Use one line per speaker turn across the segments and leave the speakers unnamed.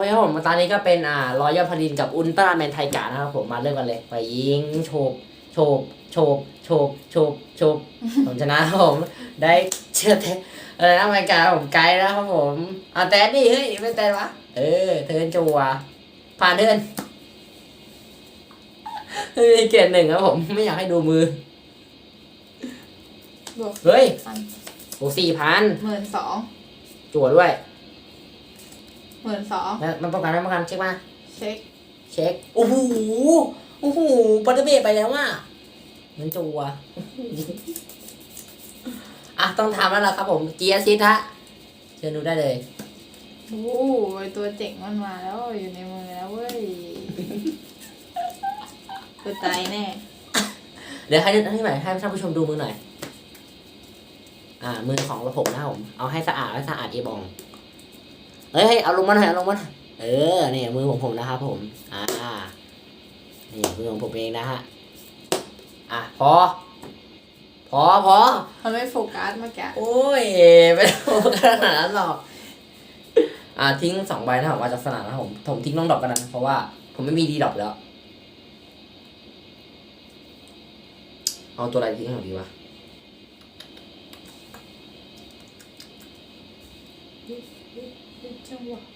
เคครับผมตอนนี้ก็เป็นอ่ารอยยอดพดินกับอุลตร้าแมนไทกานะครับผมมาเริ่มกันเลย ไปยิงโฉบโฉบโฉบโฉบโฉบโฉบผมชนะครับผมได้เชื่อเทเออนะรายการผมไกด์นะครับผมอะแต่นี่เฮ้ยไม่แต่วะเออเทิร์นจัวผ่านเทิร์นเฮ้ยเกียรติหนึ่งครับผมไม่อยากให้ดูมือ
บวก
เฮ้ย
พัน
โอ้สี่พัน
หมื่นสอง
จั่วด้วย
หมื่นสอง
แล้วมันป้องกันไหมป้องกันเช็คมา
เช็ค
เช็คโอ้โหโอ้โหปัตเตอร์เบรไปแล้วอะมันจัวอะต้องทำแล้วล่ะครับผมเกียร์ซิทะเชิญดูได้เลย
โอ้ยตัวเจ๋งมันมาแล้วอยู่ในมือแล้วเว้ยตัวตายแน่
เดี๋ยวให้ให้ใหม่ให้ท่านผู้ชมดูมือหน่อย อ่า มือของผมนะครับผม เอาให้สะอาดและสะอาดเอบอง เฮ้ยเฮ้ยเอาลงมาหน่อยเอาลงมาหน่อยเออนี่มือของผมนะครับผมอ่านี่มือของผมเองนะฮะอะพอ พอพอ
มันไม่โฟกัสเมื่อกี้
โอ้ยไม่ต้องขนาดนั้นหรอกอ่าทิ้งสองใบนะครับว่าจากสนามนะครับผมผมทิ้งน้องดอกกันนะเพราะว่าผมไม่มีดีดอกแล้ว เอาตัวอะไรทิ้งของดีวะ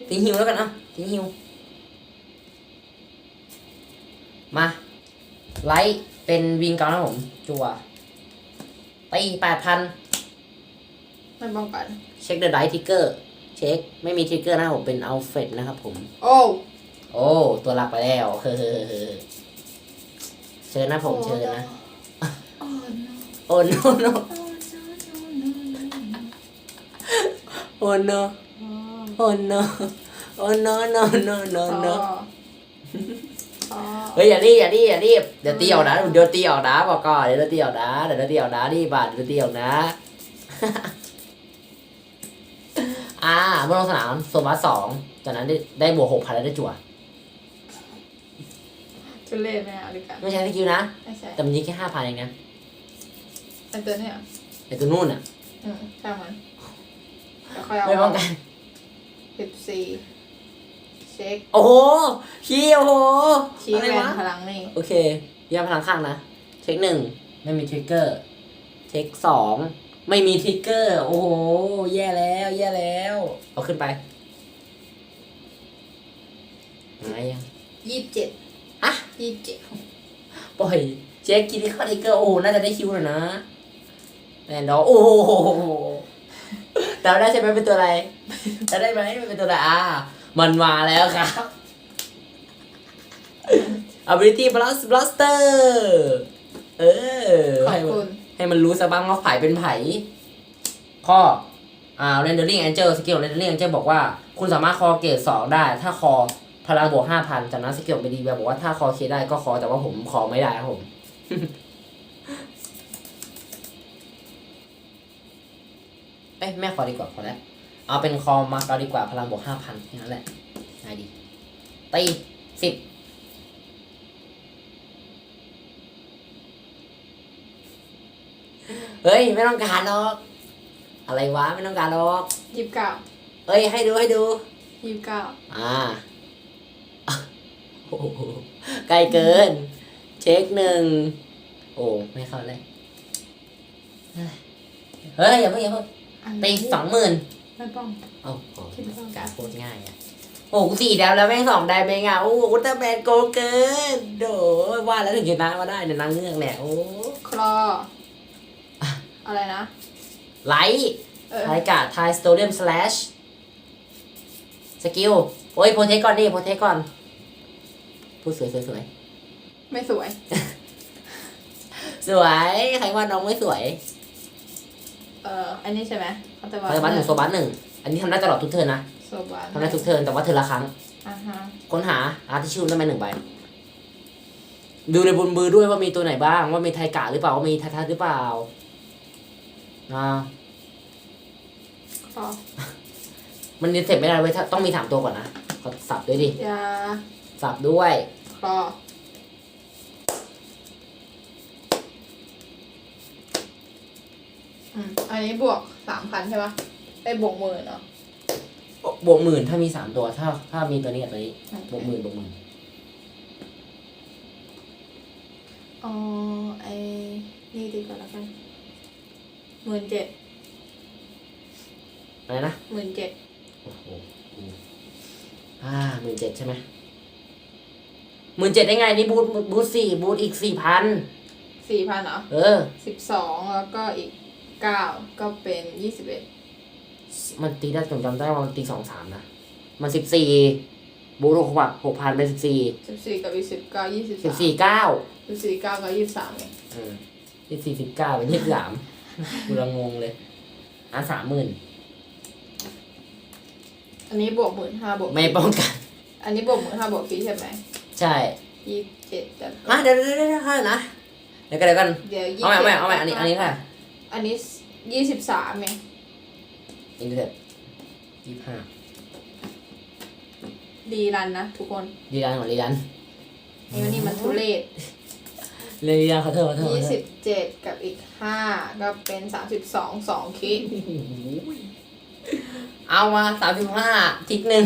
ทิ้งฮิวแล้วกันอะทิ้งฮิว มา ไลท์เป็นวิงเกานะผม จัวตีแปดพัน
ไม่ป้องกัน
เช็คเดอะไดทิกเกอร์ เช็ค ไม่มีทิกเกอร์นะครับผม เป็นอัลเฟรดนะครับผม
โอ้
โอ้ ตัวหลักไปแล้ว เฮ้อเชิญนะผม เชิญนะ
โอ้โน
โอ้ no no โอ้ no โอ้ no โอ้ no no no no no เฮ้ยอย่ารีบอย่ารีบอย่ารีบเดี๋ยวตีออกนะเดี๋ยวตีออกนะบอกก่อนเดี๋ยวตีออกนะเดี๋ยวตีออกนะรีบบาทเดี๋ยวตีออกนะ อ่าเมื่อลงสนามโซมาสองจากนั้นได้ได้บวกหกพันแล้วได้จั่ว
ชุเล่ไม่เอาดีกว่า
ไม่ใช่สกิลนะ
ไม่ใช่
แต่มันยิงแค่ห้าพันเองนะ
ไอตัวเนี้ย
ไอ้ตัวนู่นอะ
อืมช่างมัน แล้วค่อยเอา
ไม่ป้องกัน
สิบสี่เช็ค
โอ้โหพี่โอ้โห
ชี้
อะไร
แวน
วะ
พลังนี่
โอเคยามพลังข้างนะ เช็คหนึ่งไม่มีทริกเกอร์ เช็คสองไม่มีทริกเกอร์ โอ้โห แย่แล้ว แย่แล้ว เอาขึ้นไปไงยัง
ยี่สิบเจ็ด
อะ
ยี่สิบเจ็ด
ปล่อย เช็คกินที่ข้อทริกเกอร์ โอ้โหน่าจะได้คิวแล้วนะแอนดอร์โอ้โห เดาได้ใช่ไหมเป็นตัวอะไรเดาได้ไหมเป็นตัวอะไรอ่ามันมาแล้วครับ ability blast blaster เออ
ขอบ
ให้มัน
คุณ
ให้มันรู้ซะบ้างว่าไผ่เป็นไผ่ข้ออ่า rendering angel สกิล rendering angel บอกว่า คุณสามารถคอเกรดสองได้ ถ้าคอพลังบวกห้าพันจากนั้นสกิลไปดีแบบบอกว่าถ้าคอเคได้ก็คอแต่ว่าผมคอไม่ได้ครับผม อ้ยแม่ขอดีกว่าพอแล้วเอาเป็นคอมาเกาดีกว่าพลังบวกห้าพันแค่นั้นแหละง่ายดีตีสิบเฮ้ย ไม่ต้องการหรอก อะไรวะ ไม่ต้องการหรอก
ยี่สิบเก้า
เอ้ย ให้ดูให้ดู
ยี่สิบเก้า
อ่าโอ้โหไกลเกิน เช็คหนึ่งโอ้ ไม่เข้าเลย เฮ้ย อย่าเพิ่งอย่าเพิ่ง
อัน
ตี
นี้
สองหมื่น
ไม่ป้อง
โอ้โห
คิดว่า
การโคตรง่ายอะโอ้กูสี่ดาวแล้วแม่งสองได้ไปไงโอ้อุลตร้าแมนโกงเกินโดว่าแล้วถึงชนะมาได้เนี่ยนางเงือกเนี่ยโอ้
คลอ อะไรนะ
ไลท์
เออ
ไทยกาไทยสโตเดียมสแลชสกิลโอ้ยโปรเทคก่อนดิโปรเทคก่อนพูดสวยสวยสวย
ไม่สวย
สวย ใครว่าน้องไม่สวย
เอออันนี้ใช่ไหมเขาจะว่า
โซบัสหนึ่งโซบัสหนึ่งอันนี้ทำได้ตลอดทุกเทิร์นนะ
โซบัส
ทำได้ทุกเทิร์นแต่ว่าเทิร์นละครั้ง
อ่าฮะ
ค้นหาอาร์ติชิวได้ไหมหนึ่งใบดูในบนมือด้วยว่ามีตัวไหนบ้าง ว่ามีไทกะหรือเปล่าว่ามีทัทัหรือเปล่าอ่า
คลอ
มันเสร็จไม่ได้เว้ยถ้าต้องมีสามตัวก่อนนะขอสับด้วยดิ
ยา
สับด้วย
คลอ อืมอันนี้บวกสามพันใช่ปะไอ้บวกหมื่นเนาะ
บวกหมื่นถ้ามีสามตัว ถ้าถ้ามีตัวนี้กับตัวนี้ บวกหมื่นบวกหมื่น
อ๋อไอ้นี่ดีกว่าแล้วกันหมื่นเจ็ด
อะไรนะ
หมื่นเจ็ด
โอ้โหอืมอ่าหมื่นเจ็ดใช่ไหมหมื่นเจ็ดได้ไง นี่บูทบูทสี่บูทอีกสี่พัน
สี่พันเหรอ
เออ
สิบสองแล้วก็อีก เก้าก็เป็นยี่สิบเอ็ด
มันตีได้ผมจำได้ว่ามันตีสองสามนะ มันสิบสี่บูทหกพันหกพันเป็นสิบสี่
สิบสี่กับอีกสิบเก้ายี่สิบ
สิบ
สาม
สี่เก้า
สิบสี่เก้าก็ยี่สิบสามเอง
อืมสิบสี่สิบเก้าเป็นยี่สิบสามกูละงงเลยอะสามหมื่น
อันนี้บวกหมื่นห้าบวก
ไม่ป้องกัน
อันนี้บวกหมื่นห้าบวกฟรีใช่ไหม
ใช่
ยี่สิบเจ็ดแต่
อะเดี๋ยวเดี๋ยวเดี๋ยวเดี๋ยวนะเดี๋ยวกันเดี๋ยวกัน
เดี๋ยวยี่
เอาใหม่
สิบ
เอาใหม่เอาใหม่อันนี้อันนี้ค่ะ
อันนี้ยี่สิบสามเอง
อินเทอร์เน็ตยี่ห้า
ดีรันนะทุกคน
ดีดันของดีดัน
ไอ้วันนี้มันทุเรศ
เรียนดีดันขอโทษขอโทษขอ
ยี่
โท
สิ
ษ
บเจ็ดกับอีกห้าก็เป็นสามสิบสองสองคิด
เอามาสามสิบห้าทิกหนึ่ง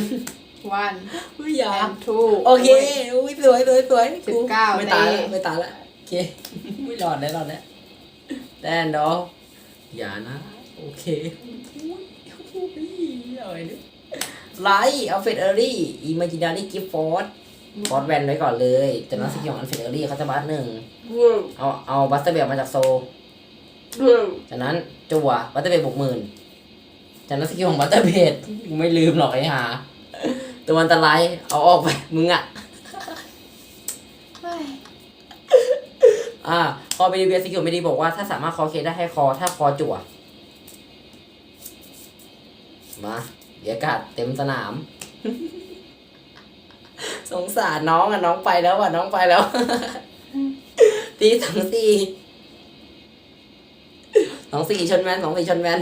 วัน
ไม่อยา
แอกนทู
โอเคอุ้ยสวยสวยสวย
สิบเก้า
ไม่ตาย
เต้
แล้วไม่ตายแล้วโอเคไม่รอดแล้วรอดแล้วแดนดอ อย่านะ โอเคเอาไว้ดิไลท์เอาเฟดเออรี่อิม g จินารีกิฟฟอร์ดฟอร์ดแวนไว้ก่อนเลยจากนั้นสกิลของอันเฟดเออรี่เขาจะบัสหนึ่ง
เวิร์
เอาเอาบัสเตอร์เบลมาจากโซ
เวิร์
จากนั้นจั่วบัตเตอร์เบดบวกหมื่นจากนั้นสกิลของบัตเตอร์เบดไม่ลืมหรอกไอ้ห่าตัวอันตรายเอาออกไปมึงอะอ่า พอไปรีวิวสกิลไม่ดีบอกว่าถ้าสามารถคอเคได้ให้คอถ้าคอจั่วมาเดี๋ยวอากาศเต็มสนาม สงสารน้องอะน้องไปแล้วอะน้องไปแล้วตีสองสี่สองสี่ชนแมนสองสี่ชนแมน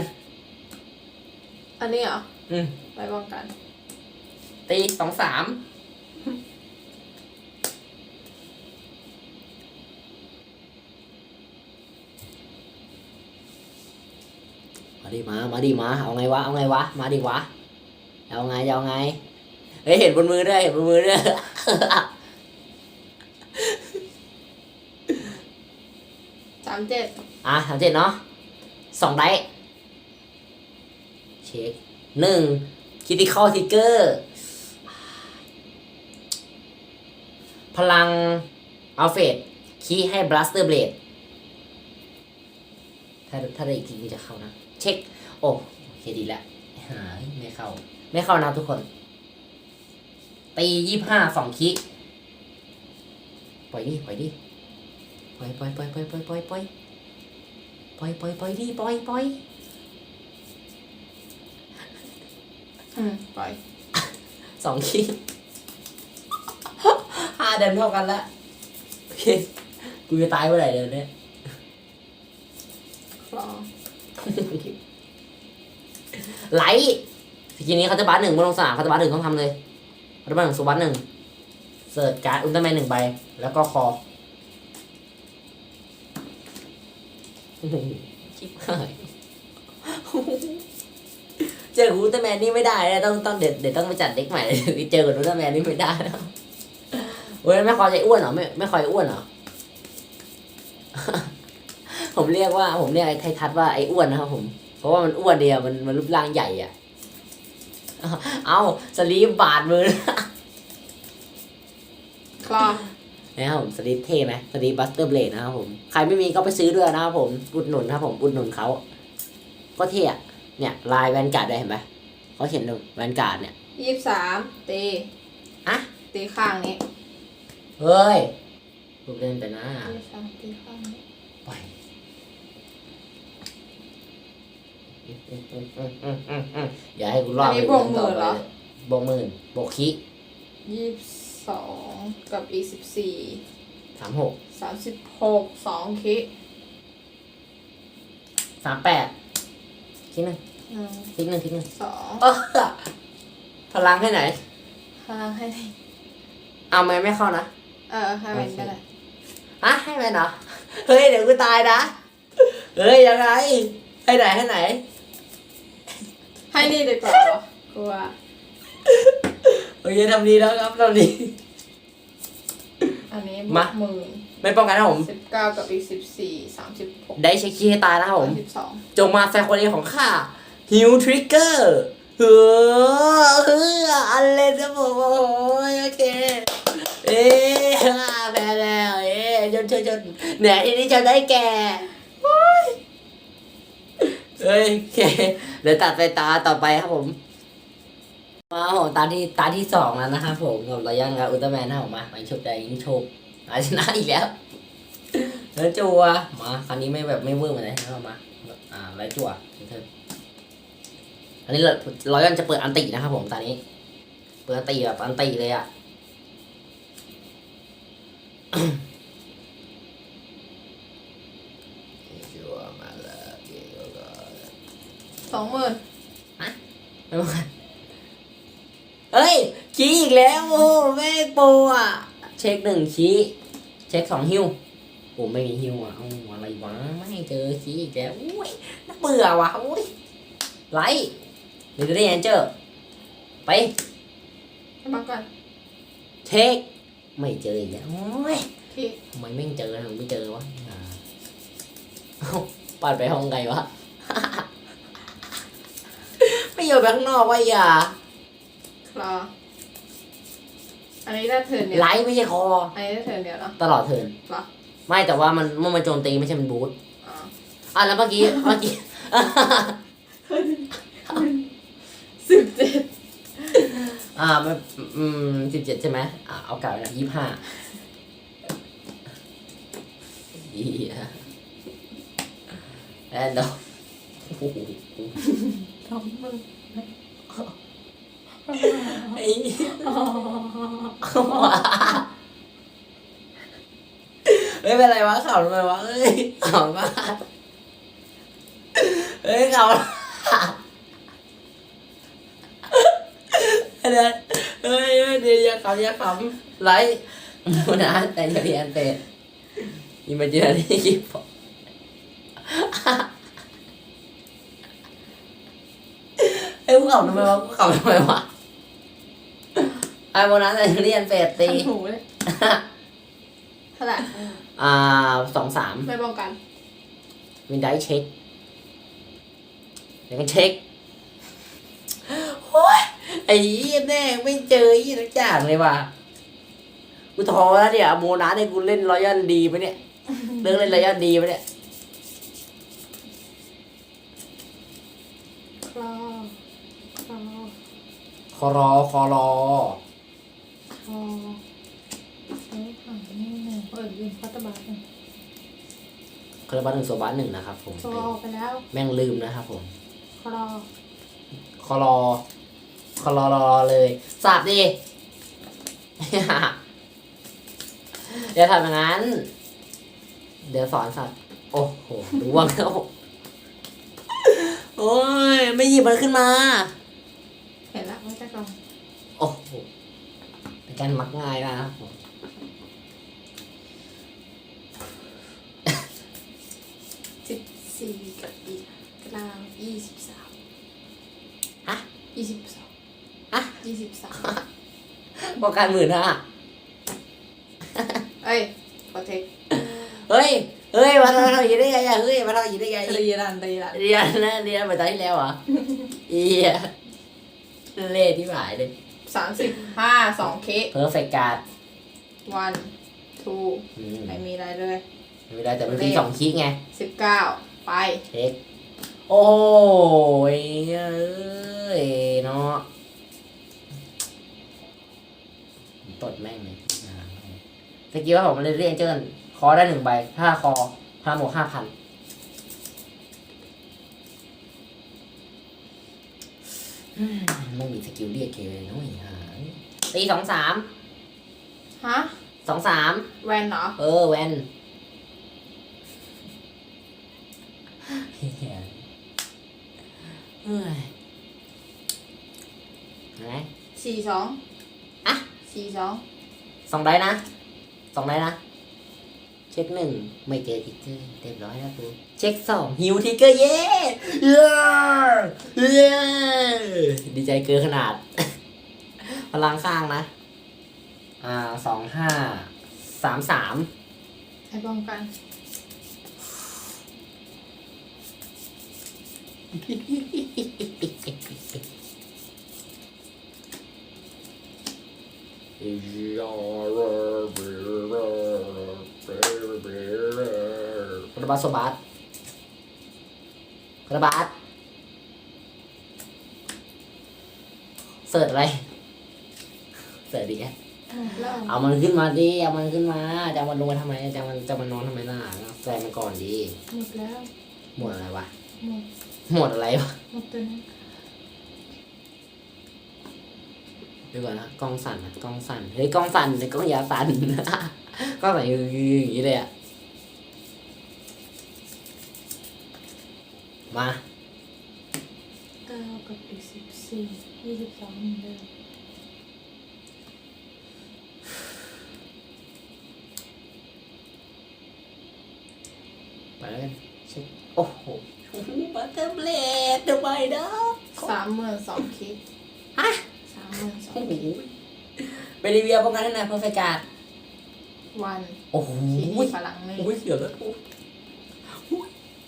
อันนี้เหรอ
อืม
ไว้ป้องกัน
ตีสองสาม มาดิมา มาดิมา เอาไงวะ เอาไงวะ มาดิวะ เอาไงจะเอาไง เฮ้ย เห็นบนมือด้วย เห็นบนมือด้วย
สามเจ็ด
อะสามเจ็ดเนาะสองไดส์เช็คหนึ่งคิติคอลทิกเกอร์ พลังอัลเฟดคีย์ให้บลัสเตอร์เบลดถ้าถ้าได้อีกทีมันจะเข้านะ เช็ค โอ้โอเคดีแล้วหายไม่เข้า ไม่เข้านะทุกคน ตียี่ห้าสองคีย์ปล่อยดิปล่อยดิปล่อยปล่อยปล่อยปล่อยปล่อยปล่อยปล่อยปล่อยปล่อยปล่อยดิปล่อยปล่อย
อืมปล่อย
สองคีย์ห้าเดินเท่ากันละโอเคกูจะตายเมื่อไหร่เดี๋ยวนี้ ไลท์สกินนี้เขาจะบัสหนึ่งเมื่อลงสนามเขาจะบัสหนึ่งต้องทำเลยเขาจะบัสหนึ่งสวัสดหนึ่งเสิร์ชการ์ดอุลตร้าแมนหนึ่งใบ แล้วก็คอชิบหายเจอกับอุลตร้าแมนนี่ไม่ได้นะต้องต้องเดี๋ยวเดี๋ยวต้องไปจัดเด็กใหม่ เจอกับอุลตร้าแมนนี่ไม่ได้นะเว้ยไม่คอยใจอ้วนเหรอไม่ไม่คอยอ้วนเหรอ ผมเรียกว่าผมเรียกไอ้ไททัศน์ว่าไอ้อ้วนนะครับผม เพราะว่ามันอ้วนเดียวมันมันรูปร่างใหญ่อะเอาสลีปบาดมือ
คลอ
นะครับผมสลีปเท่ไหมสลีปบัสเตอร์เบลดนะครับผมใครไม่มีก็ไปซื้อด้วยนะครับผมอุดหนุนครับผมอุดหนุนเขาก็เท่อะเนี่ย ลายแวนการ์ดด้วยเห็นไหมเขาเขียนดูแวนการ์ดเนี่ย
ยี่สิบสามตี
อะ
ตีข้างนี้
เฮ้ยพูดเล่นแต่หน้า
ยี่สิบสามตีข้างนี้
ไป อย่าให้กูรอด
อันนี้บวกหมื่นเหรอ
บวกหมื่นบวกคิ
ยี่สิบสองกับอีกสิบสี่
สามหก
สามสิบหกสองคิด
สามแปดคิดหนึ่ง
หนึ่ง
คิดหนึ่งคิดหนึ่ง
สอง
เออพลังให้ไหน
พลังให้
เอาไหมไม่เข้านะ
เออให้มันก็ได้
ฮะให้ไหมเนาะเฮ้ย เดี๋ยวกูตายนะ เฮ้ย ยังไง ให้ไหนให้ไหน
ให้นี่ดีกว่าเหรอกลัว
โอเคทำดีแล้วครับทำดี
อันนี้
มา
หมื่น
ไม่ป้องกันนะผม
สิบเก้ากับอีกสิบสี่สามสิบหก
ได้เช็คคีย์ให้ตายนะครับผม
สิบสอง
จงมาแซงคนนี้ของข้าฮิวทริกเกอร์เฮ้อเฮ้ออันเล่นครับผมโอ้ยโอเค เอ๊ะแพ้แล้ว เอ๊ะจนจนจนเนี่ยทีนี้จะได้แก่โอ้ย เฮ้ยโอเคเดี๋ยวตัดไปตาต่อไปครับผม มาผมตาที่ตาที่สองแล้วนะครับผมกับรอยันกับอุลตร้าแมนนะผมมาไปชกใจยิงโชคอาชนะอีกแล้วแล้วจัวมาคราวนี้ไม่แบบไม่เวอร์เหมือนไหนนะครับมาอ่าไล่จัวเทิร์นอันนี้เรอยันจะเปิดอันตินะครับผมตอนนี้ เปิดอันติแบบอันติเลยอะ จัวมาแล้วเกี่ยวกับ
ส องหมื่น
ไม่เป็นไรเฮ้ยชี้อีกแล้วโอ้แม่งโปรอะ เช็คหนึ่งชี้เช็คสองฮิวโอ้ไม่มีฮิวอะเอาอะไรวะไม่เจอชี้อีกแล้วอุ้ยน่าเบื่อว่ะอุ้ยไลท์เดี๋ยวจะได้แอนเจอร์ไป
ให้บังก่อน
เช็คไม่เจออีกแล้วโอ้ย
ที่
ทำไมไม่เจอถึงไม่เจอวะอ่าเอ้าปัดไปห้องไงวะ ไม่อยู่ไปข้างนอกวะอย่า
คลออันนี้ได้เทิร์นเดียว
ไลท์ไม่ใช่คอ
อันนี้ได้เทิร์นเดียวเนาะ
ตลอดเทิร์น
เหรอ
ไม่แต่ว่ามันเมื่อมันโจมตีไม่ใช่มันบูท
อ๋อ
อะแล้วเมื่อกี้เมื่อกี้
สิบเจ็ด
อ่ามันอืมสิบเจ็ดใช่ไหมอ่าเอาเก่านะยี่ห้าเฮียแอนดอโอ้โห
สองมื่น
ไอ้เฮ้ยเป็นไรวะข่าวทำไมวะเอ้ยข่าวมากเฮ้ยข่าวเดี๋ยวเฮ้ยเดี๋ยวอย่าขำอย่าขำไลท์มูนะแต่อย่าเรียนเป็ดอิมเมจินารี่กิฟต์ เฮ้ยกูขำทำไมวะกูขำทำไมวะไอ้โมนัสแต่อย่าเรียนเป็ดตี
ทำหูเลยเท่าไหร่
อ่าสองสาม
ไม่ป้องกัน
วินได้เช็คแล้วก็เช็คโอ้ยไอ้เหี้ยแม่งไม่เจอไอ้เหี้ยทุกอย่างเลยว่ะกูท้อแล้วเนี่ยโมนาเนี่ยกูเล่นรอยัลดีปะเนี่ยเลิกเล่นรอยัลดีปะเนี่ย
คอ
รอคอรอ
คลอใช้ถังนี่หนึ่งเปิดยืนพัตตบาทหนึ่ง
คาราบาลหนึ่งโซบาหนึ่งนะครับผม
คลอไปแล้ว
แม่งลืมนะครับผม
คลอ
คอรอคอรอรอเลยสับดิอย่าทำอย่างนั้น เดี๋ยวสอนสัตว์โอ้โหรู้ว่าแล้วโอ้ยไม่หยิบมันขึ้นมา
ห็นละไม่ใช่กล่อง
โอ้โหเป็นการมักง่ายนะครับผม
สิบสี่กับอีกกลางยี่สิบสาม
ฮะ
ยี่สิบสอง
ฮะ
ยี่สิบสาม
บอกการหมื่นห้า
เอ้ยขอเทค
เฮ้ย เฮ้ยมาทำอย่างนี้ได้ไงอะเฮ้ยมาทำอย่างนี้ได้ไง
ตีรันตีรัน
เรียนนะเรียนไปตอนที่แล้วเหรอเอีย เล่ที่หมายเลย
สามสิบห้าสองเค
เพอร์เฟกการ์ด
วันทู
อืม
ไม่มีอะไรเลย
ไม่ได้แต่มันมีสองคลิกไง
สิบเก้าไป
เช็คโอ้ยเอ้ยเนาะตดแม่งเลยอ่าตะกี้ว่าผมมันเลยเรียนเจิ้นคอได้หนึ่งใบถ้าคอห้าหมวกห้าพัน ไม่มีสกิลเรียกเคเลยน้อยหายตีสองสาม
ฮะ
สองสาม
แวนเหรอ
เออแวนเฮ้ยเฮ้ยไง
สี่สอง
อะ
สี่สอง
สองได้นะสองได้นะเช็คหนึ่งไม่เจอทิกเกอร์เรียบร้อยแล้วกูเช็คสองฮิวทิกเกอร์เย้เย้เย้ดีใจเกินขนาดลังข้างนะ อ่าสองห้าสามสาม
ให้ป้องกัน
คาราบาสโซบาสคาราบาสเสิร์ชอะไร เสิร์ชดีแก
แล้ว
เอามันขึ้นมาดิเอามันขึ้นมาจะเอามันลงมาทำไมจะเอามันจะเอามันนอนทำไมล่ะแซงมันก่อนดี
หมดแล้ว
หมดอะไรวะ
หมด
หมดอะไรวะ
หมดตัวนั้น
เดี๋ยวก่อนนะกล้องสั่นนะกล้องสั่น เฮ้ยกล้องสั่นแต่กล้องอยาสั่นกล้องสั่นอย่างนี้เลยอะ มา
เก้ากับอีกสิบสี่ยี่สิบสองเหมือนเดิม
ไปแล้วกันเช็คโอ้โหบัตเตอร์เบลดทำไมนะ
สามหมื่นสองคิด
ฮะ
สามหมื่นสอง
โอ้โหไปรีวิวป้องกันให้หน่อยเพอร์เฟกการ์ด
วัน
โอ้โห
ทีนี้พลังหนึ่ง
โอ้ยเสียวแล้วกูอุ๊ย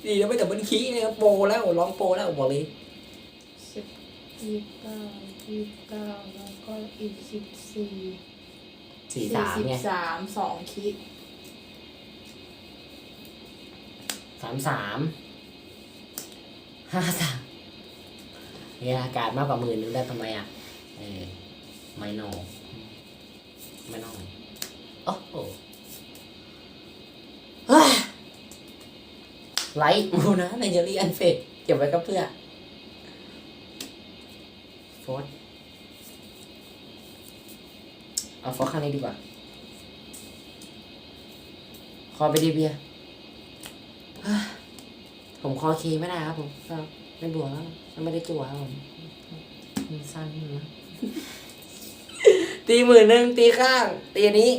ดีแล้วไม่แต่บันคีเนี่ยโปรแล้วร้องโปรแล้วบอกเลย
สิบยี่สิบเก้ายี่สิบเก้าแล้วก็อีกสิบสี่
สี่สาม
สิบ
ไง
สามสองคิด
สามสามห้าสามเนี่ยอากาศมากกว่าหมื่นนึงได้ทำไมอะเออไม่นอไม่นอโอ้โห ไลท์มูนะในเจอรี่อันเฟดเก็บไว้กับเพื่อโฟร์เอาฟอร์ข้างนี้ดีกว่า คอไปดีเบียร์เฮ้ยผมคอเคไม่ได้ครับผมก็ไม่บวกแล้วไม่ได้จั่วครับผมมันสั้นนะตีหมื่นหนึ่งตีข้าง ตีอันนี้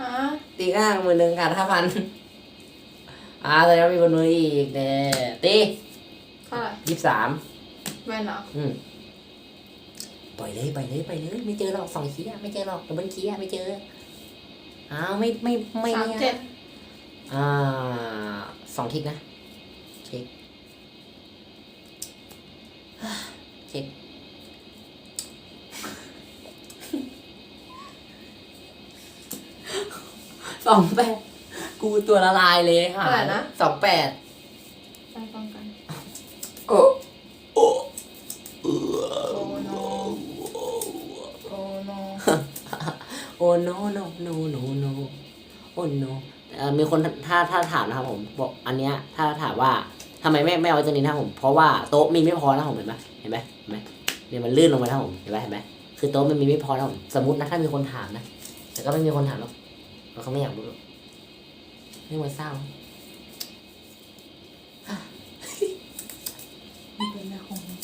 ฮะ
ตีข้างหมื่นหนึ่งขาดห้าพัน อ่าแต่ยังมีบนมืออีกเน่ตี
เท่าไหร่
ยี่สิบสาม
แว่นเหรอ
อืมปล่อยเลยปล่อยเลยปล่อยเลยไม่เจอหรอกสองคีย์อะไม่เจอหรอกดับเบิลคีย์อะไม่เจออ้าวไม่ไม่ไม่
สาม
นี่ย
เจ็ด
อ่าสองทิกนะเช็คเช็คสองแปด กูตัวละลายเลยค่ะ
เท่าไหร่นะ
สองแปด
ไปป้องกัน
โอ้โอ้
โอ้โนโอ้โน
โอ้ no no no no no โอ้ no เอ่อมีคนถ้าถ้าถามนะครับผมบอกอันเนี้ยถ้าถามว่าทำไมไม่ไม่เอาตัวนี้นะครับผม เพราะว่าโต๊ะมีไม่พอนะครับผมเห็นไหมเห็นไหมเห็นไหมเนี่ยมันลื่นลงไปนะครับผมเห็นไหมเห็นไหมคือโต๊ะมันมีไม่พอนะครับผมสมมตินะถ้ามีคนถามนะแต่ก็ไม่มีคนถามหรอกเพราะเขาไม่อยากรู้หรอก ไม่มาเศร้า
ไม่เป็นไรของมัน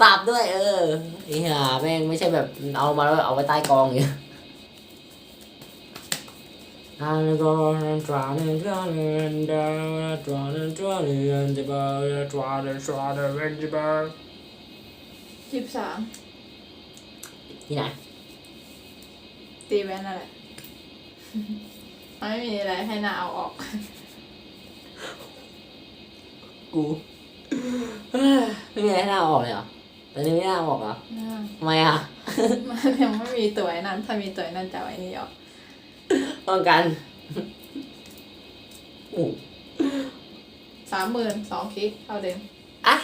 ปราบด้วย เออไอ้ห่าแม่งไม่ใช่แบบเอามาแล้วเอาไว้ใต้กองอย่างเงี้ย I'm gonna try to try to down, try to try to end the bar, try to try to end the bar.
ยี่สิบสาม
ที่ไหน
ตีแว่นอะไรมัน ไม่มีอะไรให้นาเอาออก
กูเอ้ยไม่มีอะไรให้น่าเอาออกเลยเหรอตอนนี้ไม่น่าเอาออกเหรอ
นะ
ทำไมอะ
มันยังไม่มีตัวไอ้นั้น ถ้ามีตัวไอ้นั้นจะเอาไอ้นี่ออก
ป้องกันอู้
สามหมื่นสองคลิกเท่าเดิม
อะ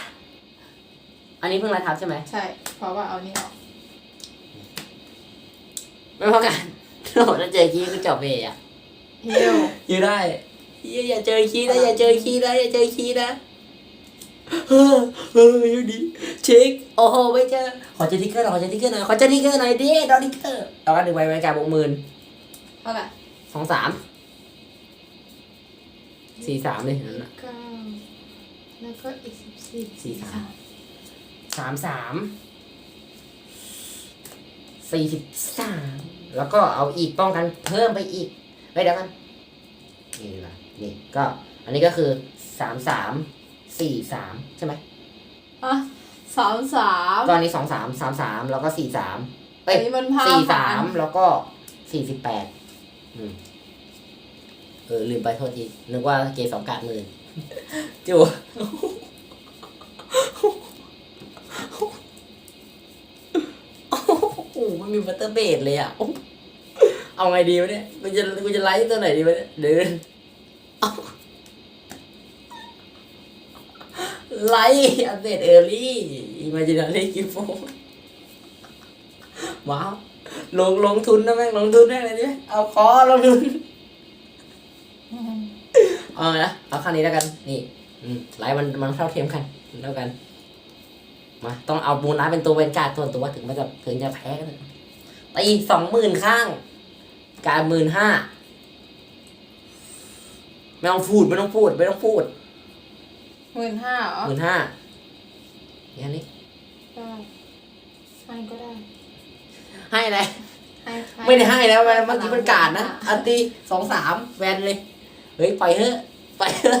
อันนี้เพิ่งมาทับใช่ไหม
ใช่ เพราะว่าเอานี่ออก
ไม่ป้องกันโอ้โหถ้าเจอคีย์คือจบเลยอะ
เฮียว
อยู่ได้อย่าอย่าเจอคีย์นะอย่าเจอคีย์นะอย่าเจอคีย์นะเออเอออยู่ดีเช็คโอ้โหไม่เจอขอเจอทิกเกอร์หน่อยขอเจอทิกเกอร์หน่อยขอเจอทิกเกอร์หน่อยดิดอทิกเกอร์เอากันหนึ่งใบไว้กาบวกหมื่น
เท่าไหร่
สองสามสี่สามเลยนั่นน่ะ
เก้าแล้วก็อีกสิบสี่
สี่สามสามสามสี่สิบสามแล้วก็เอาอีกป้องกันเพิ่มไปอีกเฮ้ยเดี๋ยวกันนี่ดีกว่านี่ก็อันนี้ก็คือสามสามสี่สามใช่ไหม
อะสามสาม
ตอนนี้สองสามสามสามแล้วก็สี่สามเอ้
อั
ย
นนี้มันพา
สี่
ผ่า
สานมแล้วก็สี่สิบแปดอืมเออลืมไปโทษทีนึกว่าเกสองการดหมื่นจูโอ้โหมันมีบัตเตอร์เบดเลยอะ เอาไงดีวะเนี่ยกูจะกูจะไลฟ์ตัวไหนดีวะเนี่ยเดินเอาไลฟ์อัปเดตเออร์ลี่อิม g จินารีกิฟโฟว้าวลงลงทุนนะแม่งลงทุนได้เลยดิเอาคอลงทุนเอาไงนะเอาข้างนี้แล้วกัน นี่อืมไลฟ์มันมันเท่าเทียมกันแล้วกันมาต้องเอาบูนาเป็นตัวเป็นการดตัวตัวถึงมันจะถึงจะแพ้กันตีสองหมื่นข้าง การหมื่นห้าไม่ต้องพูดไม่ต้องพูดไม่ต้องพูด
หมื่นห้าเหรอ
หมื่นห้าอย่างนี้
ได้ให้ก็ได้
ให้อะไร
ให้ให้
ไม่ได้ให้แล้วเมื่อกี้มันการดนะอันตีสองสามแวนเลย เฮ้ย ไปเถอะไปเถอะ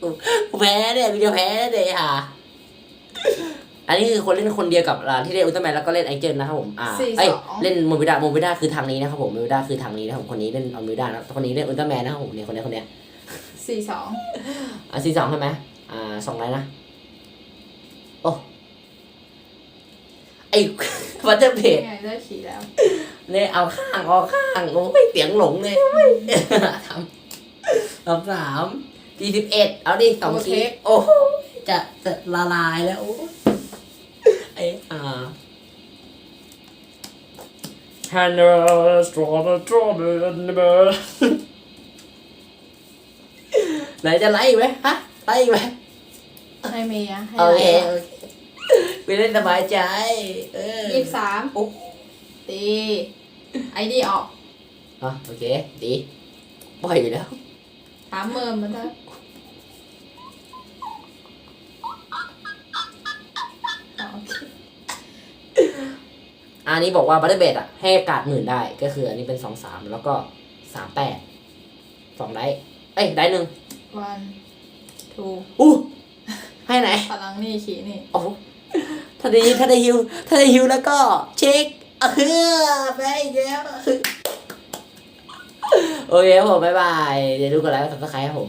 กูกูแพ้เนี่ยกูจะแพ้เนี่ยอะ อันนี้คือคนเล่นคนเดียวกับอ่าที่เล่นอุลตร้าแมนแล้วก็เล่นไอเจนนะครับผมอ่า
สี่
เอ้ย
สอง
เล่นโมบิดาโมบิดาคือทางนี้นะครับผมโมบิดาคือทางนี้นะครับผมคนนี้เล่นโมบิดานะคนนี้เล่นอุลตร้าแมนนะครับผมเนี่ยคนนี้คนเนี้ย
สี่สอง
อะซีสองใช่ไหมอ่าสองไรนะโอ้ไอ้วัตเตอร์เพจ
ไงได้ขี่แล้ว
เลยเอาข้างเอาข้างโอ้ยเสียงหลงเลยโอ้ยทำสามสามสี่สิบเอ็ดเอาดิสองทีโอ้โหจะจะละลายแล้ว โอ้ยไอ้อ่า Hannah, strawberry, strawberry. ไหนจะไล่อีกไหมฮะไล่อีกไหม
ให้เมย์อะให้
โอเค
อะไร
โอเคไปเล่นสบายใจ เออ
ยี่สิบสาม
โอ้
ตีไอดีออก
อะโอเค ดี ปล่อยอยู่แล้ว
สามหมื่นมันจะอ๋อโอเค
อันนี้บอกว่าบัตเตอร์เบดอะให้อากาศหมื่นได้ก็คืออันนี้เป็นสองสามแล้วก็สามแปดสองได้เอ้ยได้หนึ่ง
one two
อู้ให้ไหน
พลังนี่ขี่นี่
โอ้โหถ้าได้ถ้าได้ฮิวถ้าได้ฮิวแล้วก็เช็คเออไปอีกแล้วโอเคครับผมบ๊ายบาย เดี๋ยวดูกันแล้วสับสไครต์ครับผม